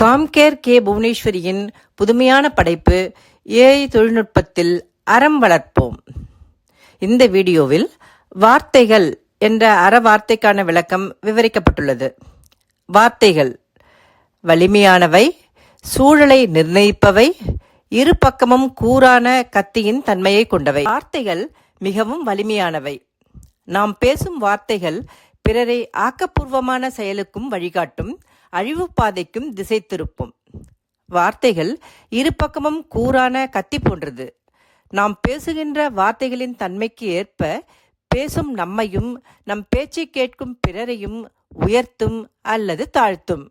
Compcare K புவனேஸ்வரியின் புதுமையான படைப்பு AI தொழில்நுட்பத்தில் அறம் வளர்ப்போம். இந்த வீடியோவில் வார்த்தைகள் என்ற அற வார்த்தைக்கான விளக்கம் விவரிக்கப்பட்டுள்ளது. வார்த்தைகள். வலிமையானவை சூழலை நிர்ணயிப்பவை இரு பக்கமும் கூரான கத்தியின் தன்மையை கொண்டவை. வார்த்தைகள் மிகவும் வலிமையானவை. நாம் பேசும் வார்த்தைகள் பிறரை ஆக்கப்பூர்வமான செயலுக்கும் வழிகாட்டும். அழிவு பாதைக்கும் திசை திருப்பும் வார்த்தைகள் இரு பக்கமும் கூறான கத்தி போன்றது. நாம் பேசுகின்ற வார்த்தைகளின் தன்மைக்கு ஏற்ப பேசும் நம்மையும் நம் பேச்சை கேட்கும் பிறரையும் உயர்த்தும் அல்லது தாழ்த்தும்.